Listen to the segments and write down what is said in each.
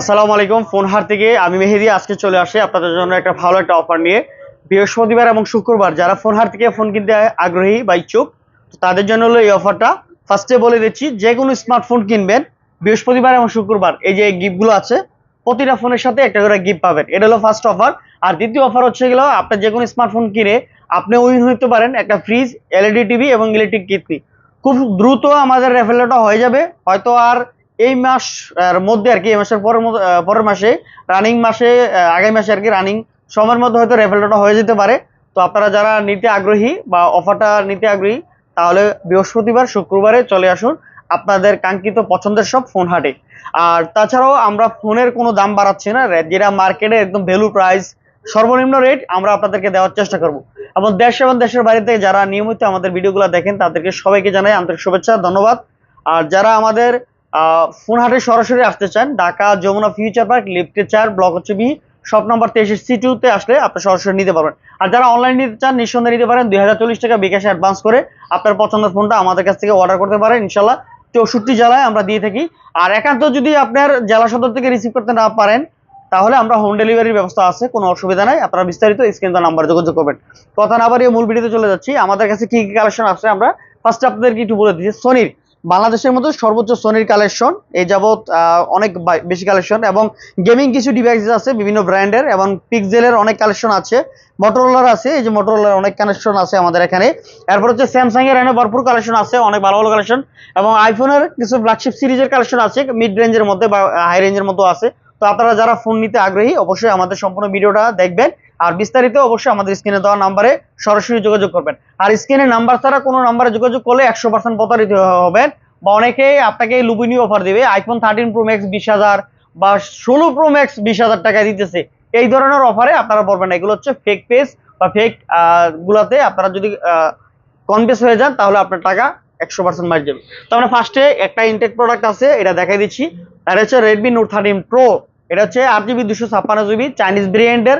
আসসালামু আলাইকুম ফোন হার থেকে আমি মেহেদি, আজকে চলে আসি আপনাদের জন্য একটা ভালো একটা অফার নিয়ে। বৃহস্পতিবার এবং শুক্রবার যারা ফোন হার থেকে ফোন কিনতে আগ্রহী বা ইচ্ছুক, তাদের জন্য হলো এই অফারটা ফার্স্টে বলে দিচ্ছি, যে কোনো স্মার্টফোন কিনবেন, বৃহস্পতিবার এবং শুক্রবার, এই যে গিফটগুলো আছে, প্রতিটা ফোনের সাথে একটা করে গিফট পাবেন। এটা হলো ফার্স্ট অফার আর দ্বিতীয় অফার হচ্ছে গেলো আপনার যে কোনো স্মার্টফোন কিনে আপনি উইন হতে পারেন একটা ফ্রিজ এলইডি টিভি এবং ইলেকট্রিক কিডনি খুব দ্রুত আমাদের রেফেলটা হয়ে যাবে, হয়তো আর এই মাস মধ্যে আর কি, এই মাসের পরের পরের মাসে রানিং মাসে আগামী মাসে আর কি রানিং সময়ের মধ্যে হয়তো রেফেলটা হয়ে যেতে পারে। তো আপনারা যারা নিতে আগ্রহী বা অফারটা নিতে আগ্রহী, তাহলে বৃহস্পতিবার, শুক্রবারে চলে আসুন আপনাদের কাঙ্ক্ষিত পছন্দের সব ফোন হাটে। আর তাছাড়াও আমরা ফোনের কোনো দাম বাড়াচ্ছি না যেটা মার্কেটে একদম ভ্যালু প্রাইস সর্বনিম্ন রেট আমরা আপনাদেরকে দেওয়ার চেষ্টা করব। এবং দেশ এবং দেশের বাইরে থেকে যারা নিয়মিত আমাদের ভিডিওগুলো দেখেন, তাদেরকে সবাইকে জানাই আন্তরিক শুভেচ্ছা, ধন্যবাদ। আর যারা আমাদের ফোন হাটে সরাসরি আসতে চান। ঢাকা যমুনা ফিউচার পার্ক, লিফটে চার, ব্লক হচ্ছে বি। শপ নাম্বার তেইশ সি টুতে আসলে আপনি সরাসরি নিতে পারবেন। আর যারা অনলাইন নিতে চান, নিঃসন্দেহে নিতে পারেন। দুই হাজার চল্লিশ টাকা বিকাশে অ্যাডভান্স করে আপনার পছন্দের ফোনটা আমাদের কাছ থেকে অর্ডার করতে পারেন। ইনশাল্লাহ চৌষট্টি জেলায় আমরা দিয়ে থাকি। আর একান্ত যদি আপনার জেলা সদর থেকে রিসিভ করতে না পারেন, তাহলে আমরা হোম ডেলিভারির ব্যবস্থা আছে। কোনো অসুবিধা নাই। আপনারা বিস্তারিত স্ক্রিন নাম্বার যোগাযোগ করবেন। কথা না বাড়িয়ে মূল ভিডিওতে চলে যাচ্ছি। আমাদের কাছে কি কি কালেকশন আছে আমরা ফার্স্ট আপনাদেরকে একটু বলে দিচ্ছি সোনির বাংলাদেশের মধ্যে সর্বোচ্চ সোনির কালেকশন এই যাবৎ অনেক বেশি কালেকশন এবং গেমিং কিছু ডিভাইস আছে, বিভিন্ন ব্র্যান্ডের এবং পিক্সেলের অনেক কালেকশন আছে মোটরোলার আছে, এই যে মোটরোলার অনেক কালেকশন আছে আমাদের এখানে। এরপর হচ্ছে স্যামসাং এর এনে ভরপুর কালেকশন আছে, অনেক ভালো ভালো কালেকশন এবং আইফোনের কিছু ফ্ল্যাগশিপ সিরিজের কালেকশন আছে মিড রেঞ্জের মধ্যে বা হাই রেঞ্জের মধ্যে আছে। তো আপনারা যারা ফোন নিতে আগ্রহী, অবশ্যই আমাদের সম্পূর্ণ ভিডিওটা দেখবেন। আর বিস্তারিত অবশ্যই আমাদের স্ক্রিনে দেওয়া নাম্বারে সরাসরি যোগাযোগ করবেন। আর স্ক্রিনে নাম্বার ছাড়া কোনো নাম্বারে যোগাযোগ করলে একশো পার্সেন্ট প্রতারিত হবেন বা অনেকে আপনাকে লুবিনীয় অফার দিবে। আইফোন থার্টিন প্রো ম্যাক্স বিশ হাজার বা ষোলো প্রো ম্যাক্স বিশ হাজার টাকা দিতেছে। এই ধরনের অফারে আপনারা পড়বেন না। এগুলো হচ্ছে ফেক পেজ বা ফেক গুলাতে আপনারা যদি কনভেস হয়ে যান তাহলে আপনার টাকা একশো পার্সেন্ট মার যাবে। তো আমরা ফার্স্টে একটা ইনটেক প্রোডাক্ট আছে, এটা দেখাই দিচ্ছি। এটা হচ্ছে রেডমি নোট থার্টিন প্রো এটা হচ্ছে আট জিবি দুশো ছাপ্পান্ন জিবি চাইনিজ ব্র্যান্ডের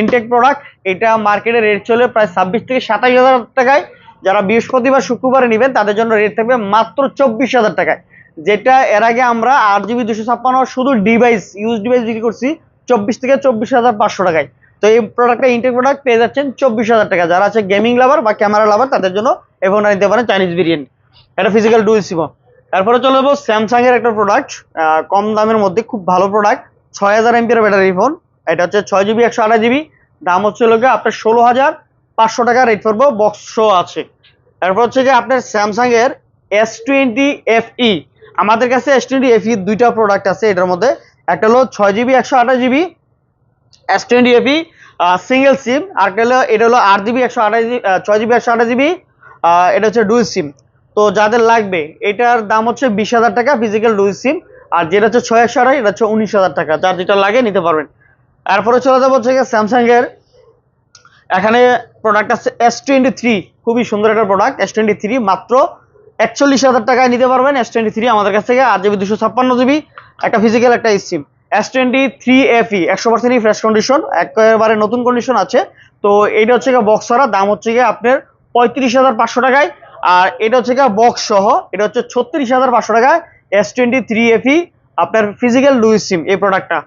ইনটেক প্রোডাক্ট এটা মার্কেটে রেট চলে প্রায় ছাব্বিশ থেকে সাতাশ হাজার টাকায়। যারা বৃহস্পতিবার, শুক্রবারে নেবেন, তাদের জন্য রেট থাকবে মাত্র চব্বিশ হাজার টাকায়। যেটা এর আগে আমরা আট জিবি দুশো ছাপ্পান্ন শুধু ডিভাইস ইউজ ডিভাইস বিক্রি করছি চব্বিশ থেকে চব্বিশ হাজার পাঁচশো টাকায়। তো এই প্রোডাক্টটা ইনটেক প্রোডাক্ট পেয়ে যাচ্ছেন চব্বিশ হাজার টাকা। যারা আছে গেমিং লাভার বা ক্যামেরা লাভার তাদের জন্য এই ফোনটা নিতে পারেন চাইনিজ ভেরিয়েন্ট এটা ফিজিক্যাল ডুয়েল সিম তারপরে চলে যাব স্যামসাংয়ের একটা প্রোডাক্ট কম দামের মধ্যে, খুব ভালো প্রোডাক্ট ছয় হাজার এমপির ব্যাটারি ফোন এটা হচ্ছে ছয় জিবি একশো আঠাশ জিবি দাম হচ্ছে লোকে আপনার ষোলো হাজার পাঁচশো টাকা রেট করব বক্স শো আছে। তারপর হচ্ছে কি আপনার স্যামসাং এর এস টোয়েন্টি এফ ই আমাদের কাছে এস টোয়েন্টি এফ ই দুইটা প্রোডাক্ট আছে এটার মধ্যে। একটা হলো ছয় জিবি একশো আঠাশ GB S twenty F E single SIM আর একটা হলো, এটা হলো আট জিবি একশো আঠাশ জিবি ছয় জিবি একশো আঠাশ জিবি এটা হচ্ছে ডুয়েল সিম তো যাদের লাগবে, এটার দাম হচ্ছে বিশ হাজার টাকা ফিজিক্যাল ডুয়েল সিম আর যেটা হচ্ছে ছয় একশো আঠাশ এটা হচ্ছে উনিশ হাজার টাকা। যার যেটা লাগে নিতে পারবেন। তারপরে চলে যাব হচ্ছে স্যামসাং এর এখানে প্রোডাক্ট আছে এস টোয়েন্টি থ্রি খুবই সুন্দর একটা প্রোডাক্ট এস টোয়েন্টি থ্রি মাত্র একচল্লিশ হাজার টাকায় নিতে পারবেন। এস টোয়েন্টি থ্রি আমাদের কাছ থেকে আট জিবি দুশো ছাপ্পান্ন জিবি, একটা ফিজিক্যাল একটা SIM S twenty three F E একশো পার্সেন্টই ফ্রেশ কন্ডিশন একেবারে নতুন কন্ডিশন আছে। তো এইটা হচ্ছে গিয়ে বক্স ছাড়া, দাম হচ্ছে গিয়ে আপনার পঁয়ত্রিশ হাজার পাঁচশো টাকায়। আর এটা হচ্ছে গিয়ে বক্স সহ, এটা হচ্ছে ছত্রিশ হাজার পাঁচশো টাকায় এস টোয়েন্টি থ্রি এফ আপনার ফিজিক্যাল ডুইস সিম এই প্রোডাক্টটা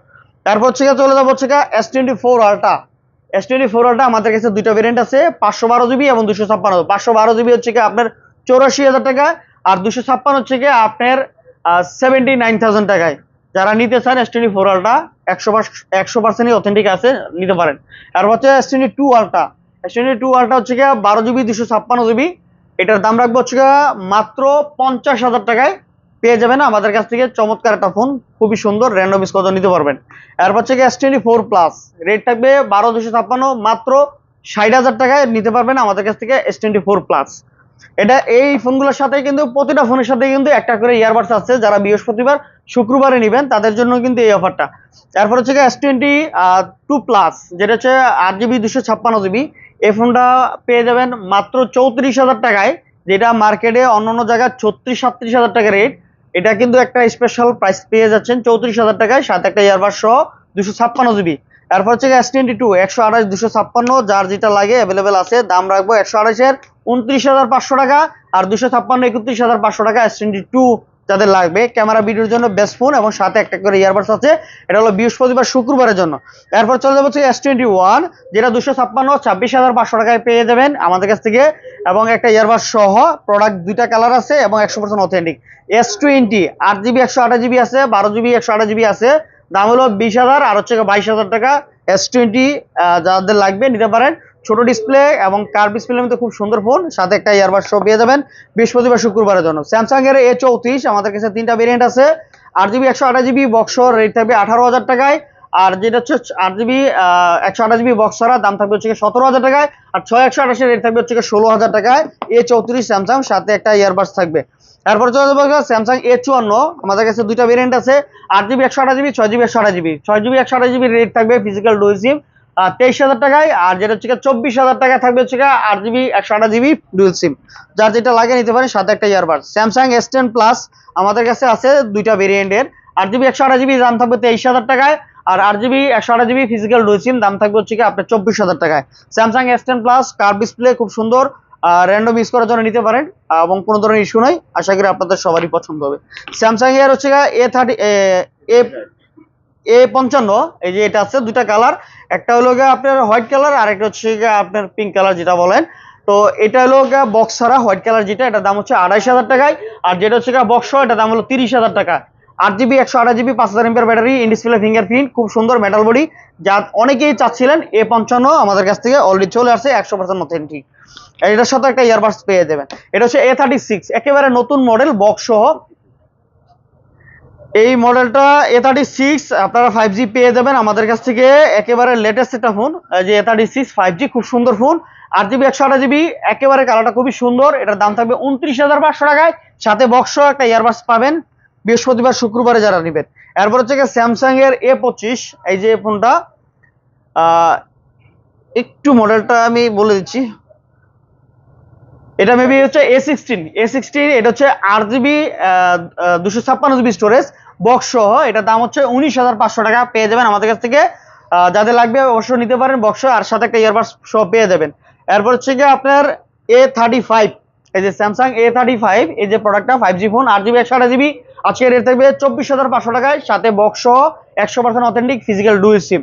তারপর হচ্ছে চলে যাব হচ্ছে S twenty four Ultra S twenty four Ultra আমাদের কাছে দুটো ভেরিয়েন্ট আছে, পাঁচশো বারো জিবি এবং দুশো ছাপ্পান্ন। পাঁচশো বারো জিবি হচ্ছে কি আপনার চৌরাশি হাজার টাকা, আর দুশো ছাপ্পান্ন হচ্ছে গিয়ে আপনার সেভেন্টি নাইন থাউজেন্ড টাকায়। যারা নিতে চান এস টোয়েন্টি ফোর আলটা একশো একশো পার্সেন্টই অথেন্টিক আছে, নিতে পারেন। আর হচ্ছে S twenty two Ultra S twenty two Ultra হচ্ছে গিয়ে বারো জিবি দুশো ছাপ্পান্ন জিবি। এটার দাম রাখব হচ্ছে মাত্র পঞ্চাশ হাজার টাকায়। পেয়ে যাবেন। আমাদের কাছ থেকে চমৎকার একটা ফোন খুবই সুন্দর র্যান্ডম কত নিতে পারবেন। এরপর হচ্ছে S twenty four plus rate থাকবে বারো দুশো ছাপ্পান্ন, মাত্র ষাট হাজার টাকায় নিতে পারবেন আমাদের কাছ থেকে এস টোয়েন্টি ফোর প্লাস এটা এই ফোনগুলোর সাথে কিন্তু প্রতিটা ফোনের সাথে কিন্তু একটা করে ইয়ারবাডস আছে। যারা বৃহস্পতিবার, শুক্রবারে নেবেন, তাদের জন্য কিন্তু এই অফারটা তারপর হচ্ছে এস টোয়েন্টি টু প্লাস যেটা হচ্ছে আট জিবি দুশো ছাপ্পান্ন জিবি এই ফোনটা পেয়ে যাবেন মাত্র চৌত্রিশ হাজার টাকায়, যেটা মার্কেটে অন্য অন্য জায়গায় ছত্রিশ সাতত্রিশ হাজার টাকা রেট এটা কিন্তু একটা স্পেশাল প্রাইস পেয়ে যাচ্ছেন চৌত্রিশ হাজার টাকায়, সাথে একটা ইয়ারবাড সহ দুশো ছাপ্পান্ন জিবি। এরপর হচ্ছে এস টোয়েন্টি টু একশো আঠাশ দুশো ছাপ্পান্ন, যার যেটা লাগে অ্যাভেলেবেল আছে, দাম রাখব একশো আঠাশের উনত্রিশ হাজার পাঁচশো টাকা আর দুশো ছাপ্পান্ন, একত্রিশ হাজার পাঁচশো টাকা এস টোয়েন্টি টু যাদের লাগবে, ক্যামেরা ভিডিওর জন্য বেস্ট ফোন এবং সাথে একটা করে ইয়ারবাডস আছে। এটা হলো বৃহস্পতিবার, শুক্রবারের জন্য। এরপর চলে যাব এস টোয়েন্টি ওয়ান যেটা দুশো ছাপ্পান্ন, ছাব্বিশ হাজার পাঁচশো টাকায় পেয়ে যাবেন আমাদের কাছ থেকে। এবং একটা ইয়ারবাড সহ প্রোডাক্ট দুইটা কালার আছে এবং একশো পার্সেন্ট অথেন্টিক এস টোয়েন্টি আট জিবি একশো আঠাশ জিবি আছে, বারো জিবি একশো আঠাশ জিবি আছে। দাম হলো বিশ হাজার, আর হচ্ছে বাইশ হাজার টাকা। এস টোয়েন্টি যাদের লাগবে, নিতে পারেন। ছোট ডিসপ্লে এবং কার ডিসপ্লের মধ্যে খুব সুন্দর ফোন সাথে একটা ইয়ারবাস সহ পেয়ে যাবেন বৃহস্পতিবার, শুক্রবারের জন্য। স্যামসাং এর এ চৌত্রিশ, আমাদের কাছে তিনটা ভেরিয়েন্ট আছে। আট জিবি একশো আঠাশ জিবি বক্স রেট থাকবে আঠারো হাজার টাকায়। আর যেটা হচ্ছে আট জিবি একশো আঠাশ জিবি বক্স ছাড়া দাম থাকবে হচ্ছে সতেরো হাজার টাকায়। আর ছয় একশো আঠাশের রেট থাকবে হচ্ছে ষোলো হাজার টাকায়। এ চৌত্রিশ স্যামসাং সাথে একটা ইয়ারবাস থাকবে। তারপর চলে যাব স্যামসাং এ চুয়ান্ন, আমাদের কাছে দুইটা ভেরিয়েন্ট আছে। আট জিবি একশো আঠাশ জিবি ছয় জিবি একশো আঠাশ জিবি ছয় জিবি একশো আঠাশ জিবি রেট থাকবে ফিজিক্যাল ডুয়েল সিম তেইশ হাজার টাকায়, আর যেটা হচ্ছে চব্বিশ হাজার টাকায় থাকবে হচ্ছে আট জিবি, একশো আঠাশ জিবি ডুয়েল সিম যার যেটা লাগে নিতে পারেন, সাথে একটা earbud Samsung S ten plus আমাদের কাছে আছে দুইটা ভেরিয়েন্টের আট জিবি, একশো আঠাশ জিবি, দাম থাকবে তেইশ হাজার টাকায়। আর আট জিবি, একশো আঠাশ জিবি ফিজিক্যাল ডুয়েল সিম দাম থাকবে হচ্ছে আপনার চব্বিশ হাজার টাকায়। Samsung S ten plus curve display খুব সুন্দর র্যান্ডম ইউজ করার জন্য নিতে পারেন এবং কোনো ধরনের ইস্যু নাই। আশা করি আপনাদের সবারই পছন্দ হবে। স্যামসাং এর হচ্ছে এ থার্টি এ এ পঞ্চান্ন, এই যে এটা আছে দুটা কালার একটা হলো গিয়ে আপনার হোয়াইট কালার আর একটা হচ্ছে আপনার পিঙ্ক কালার যেটা বলেন। তো এটা হলো বক্স ছাড়া হোয়াইট কালার যেটা, এটার দাম হচ্ছে আড়াইশ হাজার টাকায়, আর যেটা হচ্ছে বক্স এটা দাম হলো তিরিশ হাজার টাকা। আট জিবি একশো আঠাশ জিবি পাঁচ হাজার এমপের ব্যাটারি ইনডিসপ্লে ফিঙ্গারপ্রিন্ট খুব সুন্দর মেটাল বডি যা অনেকেই চাচ্ছিলেন এ পঞ্চান্ন, আমাদের কাছ থেকে অলরেডি চলে আসছে একশো পার্সেন্ট অথেন্টিক এটার সাথে একটা ইয়ারবাডস পেয়ে যাবেন। এটা হচ্ছে এ থার্টি সিক্স একেবারে নতুন মডেল বক্স সহ এই মডেলটা এ থার্টি সিক্স আপনারা ফাইভ জি পেয়ে যাবেন। আমাদের কাছ থেকে একেবারে লেটেস্ট একটা ফোন যে A thirty six five G খুব সুন্দর ফোন আট জিবি একশো আঠাশ জিবি একেবারে কালারটা খুবই সুন্দর। এটার দাম থাকবে উনত্রিশ হাজার পাঁচশো টাকায়। সাথে বক্স একটা ইয়ারবাডস পাবেন। বৃহস্পতিবার, শুক্রবারে যারা নেবেন। এরপর হচ্ছে স্যামসাং এর এ পঁচিশ, এই যে ফোনটা একটু মডেলটা আমি বলে দিচ্ছি। এটা মেবি হচ্ছে এ সিক্সটিন এ সিক্সটিন এটা হচ্ছে আট জিবি দুশো ছাপ্পান্ন জিবি স্টোরেজ বক্স সহ এটার দাম হচ্ছে উনিশ হাজার পাঁচশো টাকা, পেয়ে যাবেন আমাদের কাছ থেকে। যাদের লাগবে অবশ্যই নিতে পারেন বক্স আর সাথে একটা ইয়ারবাডস সহ পেয়ে যাবেন। এরপর হচ্ছে গিয়ে আপনার এ থার্টি ফাইভ এই যে স্যামসাং এ থার্টি ফাইভ এই যে প্রোডাক্টটা ফাইভ জি ফোন আট জিবি একশো আঠাশ জিবি আজকে রেট থাকবে চব্বিশ হাজার পাঁচশো টাকায়। সাথে বক্স সহ, একশো percent authentic physical dual SIM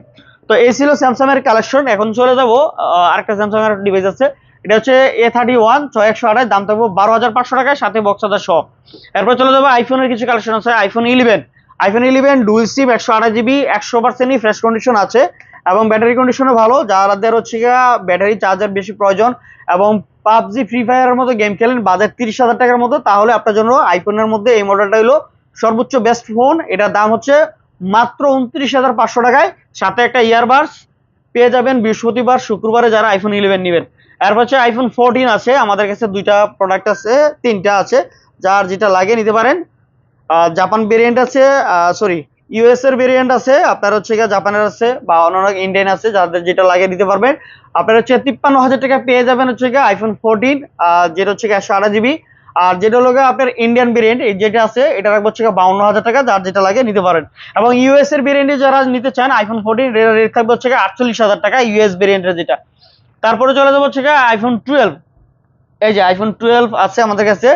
তো এই ছিল স্যামসাং এর কালেকশন এখন চলে যাব আরেকটা স্যামসাং এর ডিভাইস আছে এটা হচ্ছে এ থার্টি ওয়ান ছয় একশো আঠাশ দাম থাকবে বারো হাজার পাঁচশো টাকায়, সাথে বক্স হাজার সহ। এরপর চলে যাব আইফোনের কিছু কালেকশন আছে iPhone eleven iPhone eleven dual SIM একশো আঠাশ জিবি একশো পার্সেন্টই ফ্রেশ কন্ডিশন আছে। এবং ব্যাটারি কন্ডিশনও ভালো যাদের হচ্ছে ব্যাটারি চার্জার বেশি প্রয়োজন। এবং পাবজি ফ্রি ফায়ারের মতো গেম খেলেন বাজার তিরিশ হাজার টাকার মতো, তাহলে আপনার জন্য আইফোনের মধ্যে এই মডেলটা হলো সর্বোচ্চ বেস্ট ফোন এটার দাম হচ্ছে মাত্র উনত্রিশ হাজার পাঁচশো টাকায়, সাথে একটা ইয়ারবাডস পেয়ে যাবেন বৃহস্পতিবার, শুক্রবারে যারা আইফোন ইলেভেন নেবেন। এরপর হচ্ছে আইফোন ফোরটিন আছে, আমাদের কাছে দুইটা প্রোডাক্ট আছে, তিনটা আছে, যার যেটা লাগে নিতে পারেন। জাপান ভেরিয়েন্ট আছে সরি ইউএস এর ভেরিয়েন্ট আছে, আপনার হচ্ছে গিয়ে জাপানের আছে বা অন্যান্য ইন্ডিয়ান আছে, যাদের যেটা লাগে দিতে পারবেন। আপনার হচ্ছে তিপ্পান্ন হাজার টাকা পেয়ে যাবেন হচ্ছে গিয়ে আইফোন ফোরটিন যেটা হচ্ছে গিয়ে একশো আঠাশ জিবি আর যেটা গিয়ে আপনার ইন্ডিয়ান ভেরিয়েন্ট যেটা আছে, এটা রাখব হচ্ছে বাউন্ন হাজার টাকা, যার যেটা লাগে নিতে পারেন। এবং ইউএস এর ভেরিয়েন্টে যারা নিতে চান আইফোন ফোরটিন রেট থাকবে হচ্ছে আটচল্লিশ হাজার টাকা ইউএস ভেরিয়েন্টের যেটা। তারপরে চলে যাব হচ্ছে আইফোন টুয়েলভ এই যে আইফোন টুয়েলভ আছে আমাদের কাছে।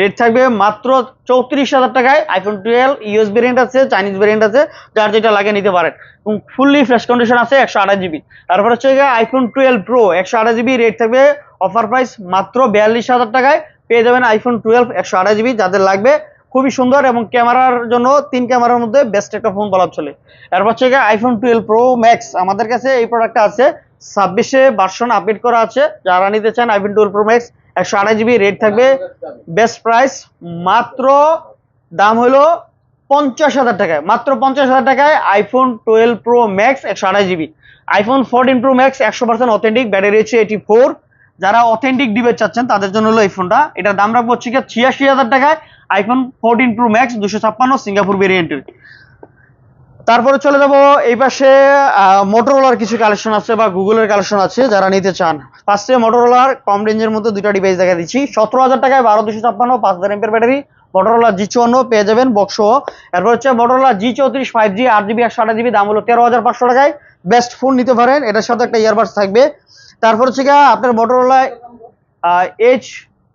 রেট থাকবে মাত্র চৌত্রিশ হাজার টাকায়। আইফোন টুয়েলভ ইউএস ভেরিয়েন্ট আছে চাইনিজ ভেরিয়েন্ট আছে, যার যেটা লাগে নিতে পারেন। এবং ফুললি ফ্রেশ কন্ডিশন আছে একশো আঠাশ জিবি তারপর হচ্ছে গিয়ে আইফোন টুয়েলভ প্রো একশো আঠাশ জিবি রেট থাকবে অফার প্রাইস মাত্র বিয়াল্লিশ হাজার টাকায়। পেয়ে যাবেন আইফোন টুয়েলভ একশো আঠাশ জিবি যাদের লাগবে খুবই সুন্দর এবং ক্যামেরার জন্য তিন ক্যামেরার মধ্যে বেস্ট একটা ফোন বলা চলে। এরপর হচ্ছে গিয়ে আইফোন টুয়েলভ প্রো ম্যাক্স আমাদের কাছে এই প্রোডাক্টটা আছে। ছাব্বিশে ভার্সন আপডেট করা আছে। যারা নিতে চান আইফোন টুয়েলভ প্রো ম্যাক্স একশো আঠাশ জিবি রেট থাকবে। বেস্ট প্রাইস মাত্র দাম হলো পঞ্চাশ হাজার টাকায়। মাত্র পঞ্চাশ হাজার টাকায় আইফোন টুয়েলভ প্রো ম্যাক্স একশো আঠাশ GB iPhone fourteen Pro Max একশো পার্সেন্ট অথেন্টিক ব্যাটারি হচ্ছে এইটি ফোর যারা অথেন্টিক ডিভাইস চাচ্ছেন, তাদের জন্য হলো এই ফোনটা এটার দাম রাখব হচ্ছে ছিয়াশি হাজার টাকায় আইফোন ফোরটিন প্রো ম্যাক্স দুশো ছাপ্পান্ন সিঙ্গাপুর ভেরিয়েন্টের তারপরে চলে যাব এই পাশে মোটরোলার কিছু কালেকশন আছে বা গুগলের কালেকশন আছে, যারা নিতে চান। ফার্স্টে মোটরোলার কম রেঞ্জের মধ্যে দুইটা ডিভাইস দেখা দিচ্ছি। সতেরো হাজার টাকায় বারো দুশো ছাপ্পান্ন, পাঁচ হাজার এমপের ব্যাটারি মোটরোলা জি চুয়ান্ন পেয়ে যাবেন বক্স এরপর হচ্ছে মোটরোলা জি চৌত্রিশ ফাইভ জি আট জিবি একশো আঠাশ জিবি দাম হলো তেরো হাজার পাঁচশো টাকায়। বেস্ট ফোন নিতে পারেন, এটার সাথে একটা ইয়ারবাডস থাকবে। তারপর হচ্ছে আপনার মোটরোলা এইচ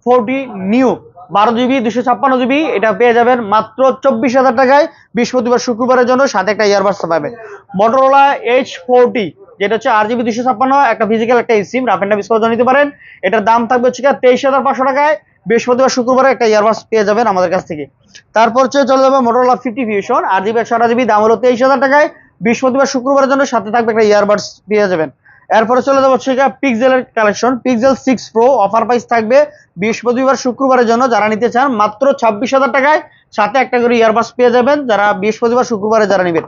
ফোরটি নিউ, বারো জিবি, দুশো ছাপ্পান্ন জিবি, এটা পেয়ে যাবেন মাত্র চব্বিশ হাজার টাকায়, বৃহস্পতিবার, শুক্রবারের জন্য সাথে একটা ইয়ারবাডস পাবেন। মটোরোলা এইচ ফোরটি যেটা হচ্ছে আর জিবি, দুশো ছাপ্পান্ন, একটা ফিজিক্যাল একটা সিম রাফ বিস্কো নিতে পারেন। এটার দাম থাকবে হচ্ছে তেইশ হাজার পাঁচশো টাকায়, বৃহস্পতিবার, শুক্রবারে একটা ইয়ারবাডস পেয়ে যাবেন আমাদের কাছ থেকে। তারপর হচ্ছে চলে যাবে মোটরোলা ফিফটি ফিউশন আর জিবি, একশো আঠাশ জিবি, দাম হলো তেইশ হাজার টাকায়, বৃহস্পতিবার, শুক্রবারের জন্য সাথে থাকবে একটা ইয়ারবাডস পেয়ে যাবেন। এরপরে চলে যাব হচ্ছে পিক্সেলের collection Pixel six Pro offer price থাকবে বৃহস্পতিবার, শুক্রবারের জন্য। যারা নিতে চান, মাত্র ছাব্বিশ হাজার টাকায় সাথে একটা করে ইয়ারবাডস পেয়ে যাবেন। যারা বৃহস্পতিবার, শুক্রবারে যারা নেবেন।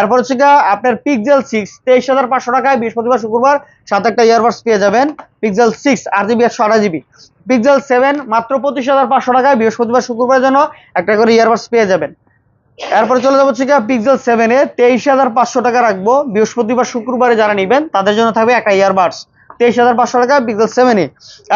এরপর হচ্ছে আপনার পিক্সেল সিক্স তেইশ হাজার পাঁচশো টাকায় বৃহস্পতিবার, শুক্রবার সাথে একটা ইয়ারবাডস পেয়ে যাবেন। পিক্সেল সিক্স আট জিবি, একশো আঠাশ জিবি। পিক্সেল সেভেন মাত্র পঁচিশ হাজার পাঁচশো টাকায় বৃহস্পতিবার, শুক্রবারের জন্য একটা করে ইয়ারবাডস পেয়ে যাবেন। এরপরে চলে যাব হচ্ছে পিক্সেল সেভেনে তেইশ হাজার পাঁচশো টাকা রাখব। বৃহস্পতিবার, শুক্রবারে যারা নেবেন, তাদের জন্য থাকবে একটা ইয়ারবাডস তেইশ হাজার পাঁচশো টাকা পিক্সেল সেভেনে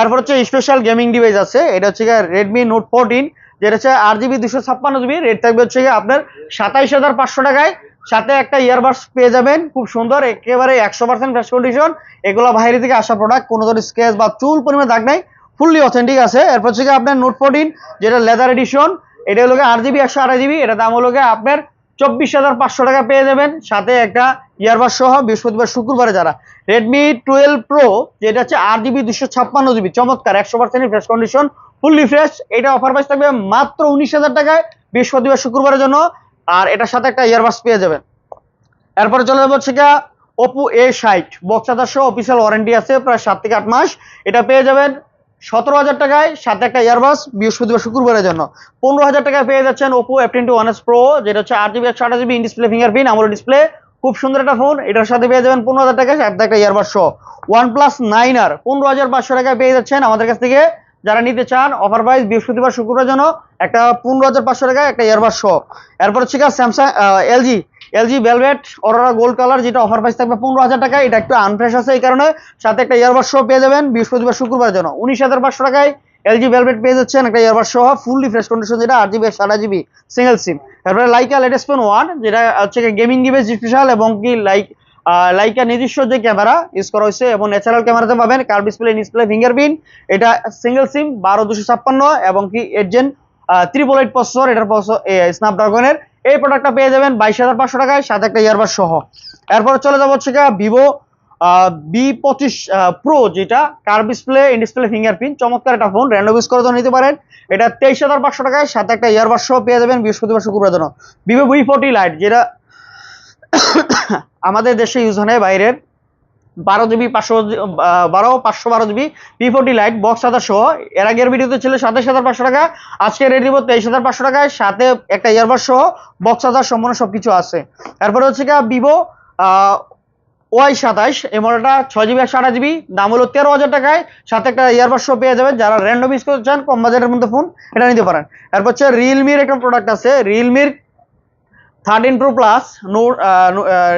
এরপর হচ্ছে স্পেশাল গেমিং ডিভাইস আছে। এটা হচ্ছে রেডমি নোট ফোরটিন যেটা হচ্ছে আট জিবি দুশো ছাপ্পান্ন জিবি রেট থাকবে হচ্ছে আপনার সাতাইশ হাজার পাঁচশো টাকায়। সাথে একটা ইয়ারবাডস পেয়ে যাবেন। খুব সুন্দর, একেবারে একশো পার্সেন্ট ফ্রেশ কন্ডিশন এগুলো বাইরে থেকে আসা প্রোডাক্ট কোনো ধরনের স্কেচ বা চুল পরিমাণে দাগ নাই। ফুললি অথেন্টিক আছে। এরপর হচ্ছে আপনার নোট ফোরটিন যেটা লেদার এডিশন এটা হলো আট জিবি একশো আড়াই জিবি এটা দাম হলো আপনার চব্বিশ হাজার পাঁচশো টাকা পেয়ে যাবেন। সাথে একটা ইয়ারবাস সহ বৃহস্পতিবার, শুক্রবারে যারা রেডমি টুয়েলভ প্রো যেটা হচ্ছে আট জিবি দুশো ছাপ্পান্ন জিবি চমৎকার, একশো percent fresh condition fully fresh এটা অফার প্রাইস থাকবে মাত্র উনিশ হাজার টাকায় বৃহস্পতিবার, শুক্রবারের জন্য। আর এটার সাথে একটা ইয়ারবাস পেয়ে যাবেন। এরপরে চলে যাব হচ্ছে ওপো এ ষাট বক্স সহ অফিসিয়াল ওয়ারেন্টি আছে, প্রায় সাত থেকে আট মাস। এটা পেয়ে যাবেন সতেরো হাজার টাকায় সাথে একটা ইয়ারবাস বৃহস্পতিবার শুক্রবারের জন্য। পনেরো হাজার টাকায় পেয়ে যাচ্ছেন Oppo F twenty one S Pro যেটা হচ্ছে আট জিবি একশো আঠাশ জিবি ইন ডিসপ্লে ফিঙ্গারপ্রিন্ট আমার ডিসপ্লে খুব সুন্দর একটা ফোন এটার সাথে পেয়ে যাবেন পনেরো হাজার টাকায় সাথে একটা ইয়ারবাস সহ ওয়ান প্লাস নাইন আর পনেরো হাজার পাঁচশো টাকায় পেয়ে যাচ্ছেন আমাদের কাছ থেকে যারা নিতে চান অফার প্রাইস বৃহস্পতিবার শুক্রবার জন্য একটা পনেরো হাজার পাঁচশো টাকায় একটা ইয়ারবাস শো এরপর হচ্ছে Samsung LG LG Velvet Aurora gold colour যেটা অফার প্রাইস থাকবে পনেরো হাজার টাকা এটা একটু আনফ্রেশ আছে এই কারণে। সাথে একটা ইয়ারবাস শো পেয়ে যাবেন বৃহস্পতিবার শুক্রবার জন্য। উনিশ হাজার পাঁচশো টাকায় এলজি ভেলভেট পেয়ে যাচ্ছেন একটা ইয়ারবাস সহ ফুললি ফ্রেশ কন্ডিশন যেটা আট জিবি সারা জিবি সিঙ্গেল সিম তারপরে লাইকা লেটেস্ট ফোন ওয়ান যেটা হচ্ছে গেমিং ডিভাইস স্পেশাল এবং কি লাইক লাইকা নিজস্ব যে ক্যামেরা ইউজ করা হয়েছে এবং ন্যাচারাল ক্যামেরাতে পাবেন কার ডিসপ্লে ডিসপ্লে ফিঙ্গারপ্রিন্ট এটা সিঙ্গেল সিম বারো দুশো ছাপ্পান্ন এবং কি এজেন ত্রিপল এইট প্রসেসর এটার স্ন্যাপড্রাগনের এই প্রোডাক্টটা পেয়ে যাবেন বাইশ হাজার পাঁচশো টাকায়, সাথে একটা ইয়ারবাস সহ। এরপর চলে যাব হচ্ছে ভিভো বি পঁচিশ প্রো যেটা curve display in display fingerprint চমৎকার একটা ফোন র্যান্ডম ইউজ করে নিতে পারেন। এটা তেইশ হাজার পাঁচশো টাকায়, সাথে একটা ইয়ারবাস সহ পেয়ে যাবেন বৃহস্পতিবার, শুক্রবার জন্য। ভিভো ভি ফোর্টি লাইট যেটা আমাদের দেশে ইউজ হয় বাইরের। বারো জিবি পাঁচশো বারো পাঁচশো বারো GB P forty lite box হাজার সহ। এর আগের ভিডিওতে ছিল সাতাশ হাজার পাঁচশো টাকা, আজকে রেট দিব তেইশ হাজার পাঁচশো টাকায়, সাথে একটা ইয়ারবাস সহ বক্স হাজার সম্পূর্ণ সব কিছু আছে। তারপরে হচ্ছে গিয়ে ভিভো ওয়াই সাতাইশ, এই মডেলটা ছয় জিবি একশো আঠাশ জিবি দাম হলো তেরো হাজার টাকায়। সাথে একটা ইয়ারবাস সহ পেয়ে যাবেন যারা র্যান্ডম ইউজ করতে চান, কম বাজারের মধ্যে ফোন এটা নিতে পারেন। এরপর হচ্ছে রিয়েলমির একটা প্রোডাক্ট আছে রিয়েলমির thirteen Pro plus note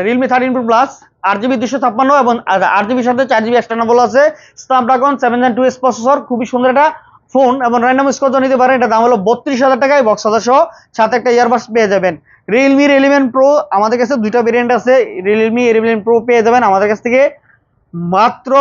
Realme thirteen Pro plus আট জিবি দুশো ছাপ্পান্ন এবং আট জিবির সাথে চার জিবি এক্সটার্নাবল আছে। Snapdragon seven Gen two S processor খুবই সুন্দর একটা ফোন এবং র্যান্ডম স্কোর নিতে পারেন। এটা দাম হলো বত্রিশ হাজার টাকায় বক্স হাজার সহ। সাথে একটা ইয়ারবাস পেয়ে যাবেন। রিয়েলমির এলিভেন প্রো আমাদের কাছে দুইটা ভেরিয়েন্ট আছে। রিয়েলমি এলিভেন প্রো পেয়ে যাবেন আমাদের কাছ থেকে। মাত্র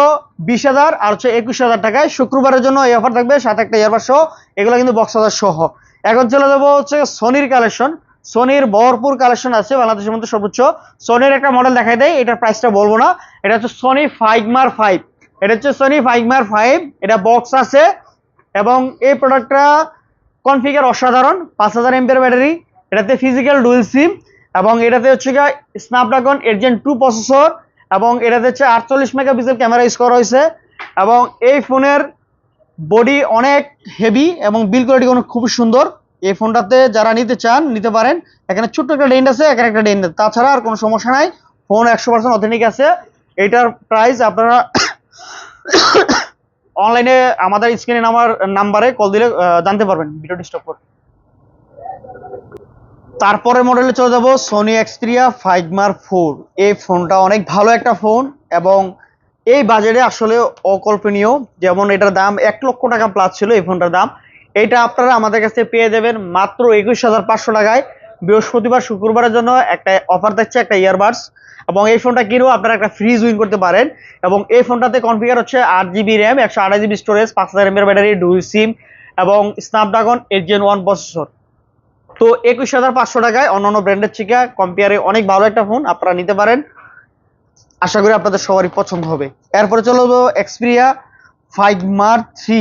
বিশ হাজার আর হচ্ছে একুশ হাজার টাকায়। শুক্রবারের জন্য এই অফার থাকবে, সাথে একটা ইয়ারবাস সহ। এগুলো কিন্তু বক্স হাজার সহ। এখন চলে যাব হচ্ছে সোনির কালেকশন সোনির ভরপুর কালেকশন আছে, বাংলাদেশের মধ্যে সর্বোচ্চ। সোনির একটা মডেল দেখাই দেয় এটার প্রাইসটা বলব না। এটা হচ্ছে সোনি ফাইগমার ফাইভ এটা হচ্ছে সোনি ফাইগমার ফাইভ এটা বক্স আছে এবং এই প্রোডাক্টটা কনফিগার অসাধারণ, পাঁচ হাজার এমপের ব্যাটারি এটাতে ফিজিক্যাল ডুয়েল সিম এবং এটাতে হচ্ছে গিয়ে স্ন্যাপড্রাগন এজেন টু প্রসেসর এবং এটাতে হচ্ছে আটচল্লিশ মেগাপিক্সেল ক্যামেরা ইউজ করা হয়েছে এবং এই ফোনের বডি অনেক হেভি এবং বিল কোয়ালিটি অনেক খুবই সুন্দর। এই ফোনটাতে যারা নিতে চান, নিতে পারেন। এখানে ছোট্ট একটা ডেন্ট আছে, এখানে একটা ডেন্ট তাছাড়া আর কোনো সমস্যা নাই। ফোন একশো পার্সেন্ট অথেন্টিক আছে। এটার প্রাইস আপনারা অনলাইনে আমাদের স্ক্রিনে নাম্বার নাম্বারে কল দিলে জানতে পারবেন ভিডিও ডিস্টার্ব করে তারপরে মডেলে চলে যাব Sony Xperia five mark four এই ফোনটা অনেক ভালো একটা ফোন এবং এই বাজেটে আসলে অকল্পনীয়। যেমন এটার দাম এক লক্ষ টাকা প্লাস ছিল, এই ফোনটার দাম। এটা আপনারা আমাদের কাছে পেয়ে যাবেন মাত্র একুশ হাজার পাঁচশো টাকায়। বৃহস্পতিবার, শুক্রবারের জন্য একটা অফার থাকছে, একটা ইয়ারবাডস এবং এই ফোনটা কিনেও আপনারা একটা ফ্রিজ উইন করতে পারেন। এবং এই ফোনটাতে কনফিগার হচ্ছে আট জিবি র্যাম একশো আড়াই জিবি স্টোরেজ পাঁচ হাজার এমএর ব্যাটারি ডুল সিম এবং Snapdragon eight Gen one processor তো একুশ হাজার পাঁচশো টাকায় অন্যান্য ব্র্যান্ডের থেকে কম্পেয়ারে অনেক ভালো একটা ফোন আপনারা নিতে পারেন। আশা করি আপনাদের সবারই পছন্দ হবে। এরপরে চলে এক্সপিরিয়া ফাইভ মার থ্রি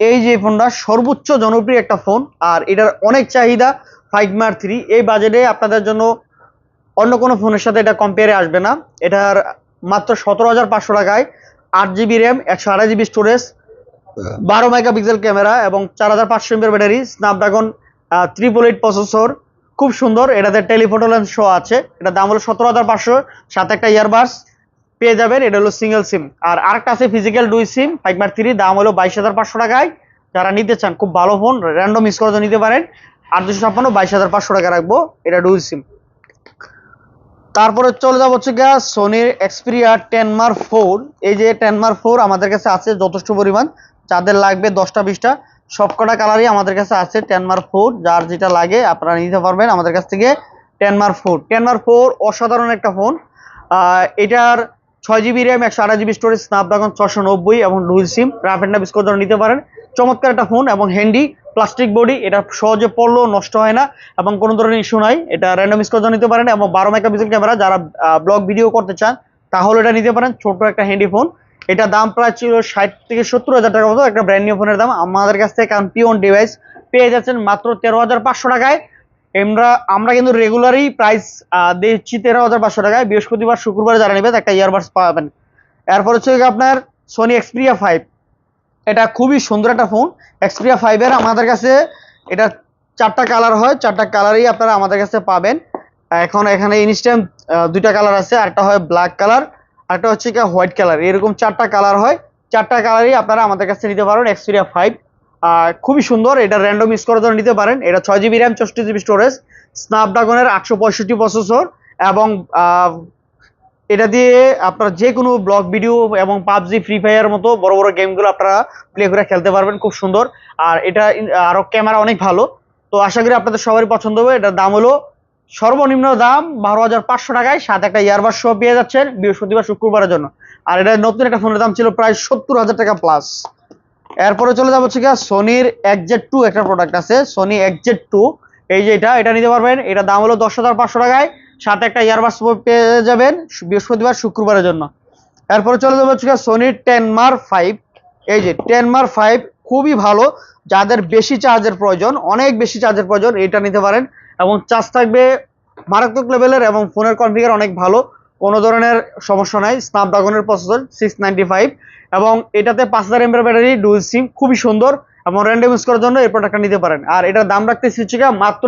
এই যে ফোনটা সর্বোচ্চ জনপ্রিয় একটা ফোন আর এটার অনেক চাহিদা ফাইভ মার থ্রি এই বাজেটে আপনাদের জন্য অন্য কোনো ফোনের সাথে এটা কম্পেয়ারে আসবে না। এটার মাত্র সতেরো হাজার পাঁচশো টাকায় আট জিবি র্যাম একশো আড়াই জিবি স্টোরেজ বারো মেগাপিক্সেল ক্যামেরা এবং চার হাজার পাঁচশো এমএর battery Snapdragon triple eight processor খুব সুন্দর। এটাতে টেলিফোটো লেন্স শো আছে। এটা দাম হলো সতেরো হাজার পাঁচশো। সাথে একটা ইয়ারবাডস পেয়ে যাবেন, এটা হলো সিঙ্গেল সিম আর আরেকটা আছে ফিজিক্যাল দুই সিম ফাইভ মার থ্রি দাম হলো বাইশ হাজার পাঁচশো টাকায়। যারা নিতে চান, খুব ভালো ফোন র্যান্ডম মিস করে নিতে পারেন। আর দুশো ছাপ্পান্ন, বাইশ হাজার পাঁচশো টাকা রাখব, এটা ডুই সিম তারপরে চলে যাব হচ্ছে গিয়া সোনির এক্সপিরিয়া টেন মার ফোর এই যে টেন মার ফোর আমাদের কাছে আছে যথেষ্ট পরিমাণ। যাদের লাগবে দশটা, বিশটা, সবকটা কালারই আমাদের কাছে আছে টেন মার ফোর যার যেটা লাগে আপনারা নিতে পারবেন আমাদের কাছ থেকে ten mark four ten mark four অসাধারণ একটা ফোন এটার ছয় জিবি র্যাম একশো আঠাশ জিবি স্টোরেজ স্ন্যাপড্রাগন ছশো নব্বই এবং ডুয়েল সিম রাফ অ্যান্ড বিস্কোর জন্য নিতে পারেন। চমৎকার একটা ফোন এবং হ্যান্ডি প্লাস্টিক বডি এটা সহজে পড়লেও নষ্ট হয় না এবং কোনো ধরনের ইস্যু নাই। এটা র্যান্ডম স্কোর নিতে পারেন এবং বারো মেগাপিক্সেল ক্যামেরা যারা ব্লগ ভিডিও করতে চান, তাহলে এটা নিতে পারেন। ছোট একটা হ্যান্ডি ফোন এটা দাম প্রায় ছিল ষাট থেকে সত্তর হাজার টাকার মতো, একটা ব্র্যান্ড নিউ ফোনের দাম। আমাদের কাছ থেকে কারণ পিওন ডিভাইস পেয়ে যাচ্ছেন মাত্র তেরো হাজার পাঁচশো টাকায়। আমরা আমরা কিন্তু রেগুলারই প্রাইস দিচ্ছি তেরো হাজার পাঁচশো টাকায়। বৃহস্পতিবার, শুক্রবার যারা নেবেন একটা ইয়ারবাডস পাবেন। এরপর হচ্ছে আপনার সোনি এক্সপিরিয়া ফাইভ এটা খুবই সুন্দর একটা ফোন এক্সপিরিয়া ফাইভের আমাদের কাছে এটা চারটা কালার হয়। চারটা কালারই আপনারা আমাদের কাছে পাবেন। এখন এখানে ইনস্ট্যান্ট দুইটা কালার আছে। একটা হয় ব্ল্যাক কালার আরেকটা হচ্ছে কি হোয়াইট কালার এরকম চারটা কালার হয়। চারটা কালারই আপনারা আমাদের কাছে নিতে পারেন এক্সপিরিয়া ফাইভ খুবই সুন্দর, এটা র্যান্ডম ইউজ করার জন্য নিতে পারেন। এটা ছয় জিবি র্যাম চৌষট্টি জিবি স্টোরেজ স্ন্যাপড্রাগনের আটশো পঁয়ষট্টি প্রসেসর এবং এটা দিয়ে আপনার যে কোনো ব্লগ ভিডিও এবং পাবজি ফ্রি ফায়ার মতো বড় বড় গেমগুলো আপনারা প্লে করে খেলতে পারবেন, খুব সুন্দর। আর এটা ইন- আরও ক্যামেরা অনেক ভালো। তো আশা করি আপনাদের সবারই পছন্দ হবে। এটার দাম হলো সর্বনিম্ন দাম বারো হাজার পাঁচশো টাকায়। সাথে একটা ইয়ারবাস সহ পেয়ে যাচ্ছেন বৃহস্পতিবার, শুক্রবারের জন্য। আর এটা নতুন একটা ফোনের দাম ছিল প্রায় সত্তর হাজার টাকা প্লাস এরপরে চলে যাব হচ্ছে সোনির একজেড টু একটা প্রোডাক্ট আছে সোনি একজেড টু এই যে এটা এটা নিতে পারবেন। এটা দাম হলো দশ হাজার পাঁচশো টাকায়। সাথে একটা ইয়ারবাস পেয়ে যাবেন বৃহস্পতিবার, শুক্রবারের জন্য। এরপরে চলে যাব হচ্ছে সোনির টেন মার ফাইভ এই যে টেন মার ফাইভ খুবই ভালো। যাদের বেশি চার্জের প্রয়োজন, অনেক বেশি চার্জের প্রয়োজন, এটা নিতে পারেন। এবং চার্জ থাকবে মারাত্মক লেভেলের এবং ফোনের কনফিগার অনেক ভালো। কোনো ধরনের সমস্যা নাই স্ন্যাপড্রাগনের প্রসেসর সিক্স নাইনটি ফাইভ এবং এটাতে পাঁচ হাজার এমএর ব্যাটারি ডুয়েল সিম খুবই সুন্দর এবং র্যান্ডম ইউজ করার জন্য এই প্রোডাক্টটা নিতে পারেন। আর এটার দাম রাখতেছি হচ্ছে মাত্র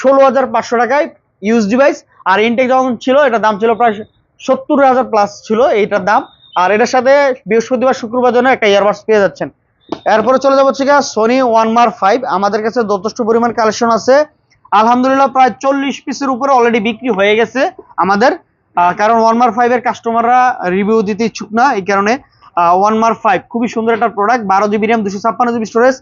ষোলো হাজার পাঁচশো টাকায় ইউজ ডিভাইস আর ইনটেক যখন ছিল, এটার দাম ছিল প্রায় সত্তর হাজার প্লাস ছিল এইটার দাম। আর এটার সাথে বৃহস্পতিবার, শুক্রবার জন্য একটা ইয়ারবাডস পেয়ে যাচ্ছেন। এরপরে চলে যাব হচ্ছে সোনি ওয়ান মার ফাইভ আমাদের কাছে যথেষ্ট পরিমাণ কালেকশন আছে। আলহামদুলিল্লাহ প্রায় চল্লিশ পিসের উপরে অলরেডি বিক্রি হয়ে গেছে আমাদের। কারণ ওয়ান মার ফাইভ এর কাস্টমাররা রিভিউ দিতে ইচ্ছুক না, এই কারণে ওয়ান মার ফাইভ খুবই সুন্দর একটা প্রোডাক্ট বারো জিবি র্যাম দুশো ছাপ্পান্ন জিবি স্টোরেজ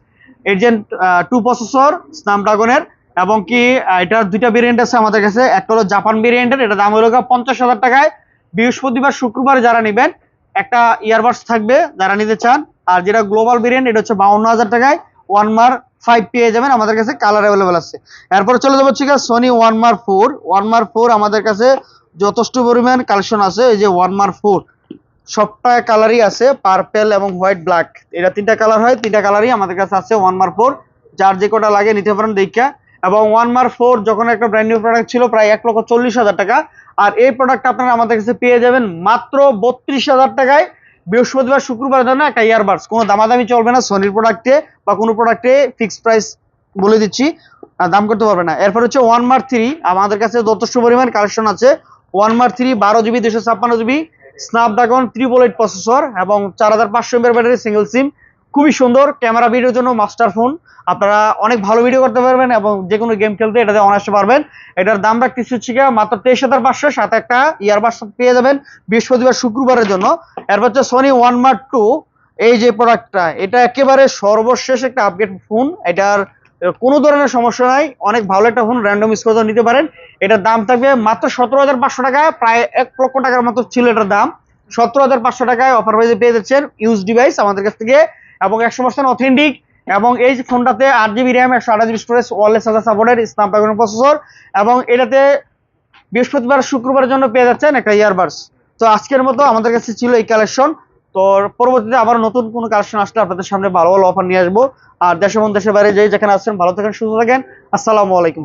এজেন্ট টু প্রসেসর স্ন্যাপড্রাগনের এবং কি এটার দুইটা ভেরিয়েন্ট আছে আমাদের কাছে, একটা হলো জাপান ভেরিয়েন্টের এটা দাম হলো পঞ্চাশ হাজার টাকায়। বৃহস্পতিবার, শুক্রবার যারা নেবেন, একটা ইয়ারবাডস থাকবে যারা নিতে চান, আর যেটা গ্লোবাল ভেরিয়েন্ট এটা হচ্ছে বাউন্ন হাজার টাকায় ওয়ান মার ফাইভ পেয়ে যাবেন, আমাদের কাছে কালার অ্যাভেলেবেল আছে। এরপরে চলে যাব ঠিক আছে Sony one mark four one mark four আমাদের কাছে যথেষ্ট পরিমাণ কালেকশন আছে, এই যে ওয়ান মার ফোর সবটা কালারই আছে পার্পেল এবং হোয়াইট ব্ল্যাক এটা তিনটা কালার হয়, তিনটা কালারই আমাদের কাছে আছে ওয়ান মার ফোর যার যে কটা লাগে নিতে পারেন দেখা এবং ওয়ান মার ফোর যখন একটা ব্র্যান্ড নিউ প্রোডাক্ট ছিল, প্রায় এক লক্ষ চল্লিশ হাজার টাকা। আর এই প্রোডাক্টটা আপনারা আমাদের কাছে পেয়ে যাবেন মাত্র বত্রিশ হাজার টাকায়। বৃহস্পতিবার, শুক্রবার জন্য একটা ইয়ারবাডস কোনো দামাদামি চলবে না সোনির প্রোডাক্টে বা কোনো প্রোডাক্টে ফিক্সড প্রাইস বলে দিচ্ছি। দাম করতে পারবে না। এরপর হচ্ছে ওয়ান মার থ্রি আমাদের কাছে যথেষ্ট পরিমাণ কালেকশন আছে। ওয়ান মার থ্রি, বারো জিবি দুশো ছাপ্পান্ন GB, Snapdragon triple eight processor এবং চার হাজার পাঁচশো এমএর ব্যাটারি সিঙ্গেল সিম খুবই সুন্দর ক্যামেরা ভিডিওর জন্য মাস্টার ফোন আপনারা অনেক ভালো ভিডিও করতে পারবেন এবং যে কোনো গেম খেলতে এটাতে অনায়াসে পারবেন। এটার দাম রাখতেছি হচ্ছে মাত্র তেইশ হাজার পাঁচশো, সাথে একটা ইয়ারবাস পেয়ে যাবেন বৃহস্পতিবার, শুক্রবারের জন্য। এরপর হচ্ছে সোনি ওয়ান মার্ক টু এই যে প্রোডাক্টটা এটা একেবারে সর্বশেষ একটা আপডেট ফোন এটার কোনো ধরনের সমস্যা নাই। অনেক ভালো একটা ফোন র্যান্ডম ইউজ করে নিতে পারেন। এটার দাম থাকবে মাত্র সতেরো হাজার পাঁচশো টাকায় প্রায় এক লক্ষ টাকার মতো ছিল এটার দাম। সতেরো হাজার পাঁচশো টাকায় অফার প্রাইসে পেয়ে যাচ্ছেন ইউজ ডিভাইস আমাদের কাছ থেকে এবং একশো পার্সেন্ট অথেন্টিক এবং এই ফোনটাতে আট জিবি র্যাম একশো আট জিবি স্টোরেজ ওয়ারলেস চার্জার সাপোর্টের স্ন্যাপড্রাগন প্রসেসর এবং এটাতে বৃহস্পতিবার, শুক্রবারের জন্য পেয়ে যাচ্ছেন একটা ইয়ারবাডস তো আজকের মতো আমাদের কাছে ছিল এই কালেকশন তো পরবর্তীতে আবার নতুন কোনো কালেকশন আসলে আপনাদের সামনে ভালো ভালো অফার নিয়ে আসব। আর দেশ এবং দেশের বাইরে যে যেখানে আসছেন ভালো থাকেন, সুস্থ থাকেন। আসসালামু আলাইকুম।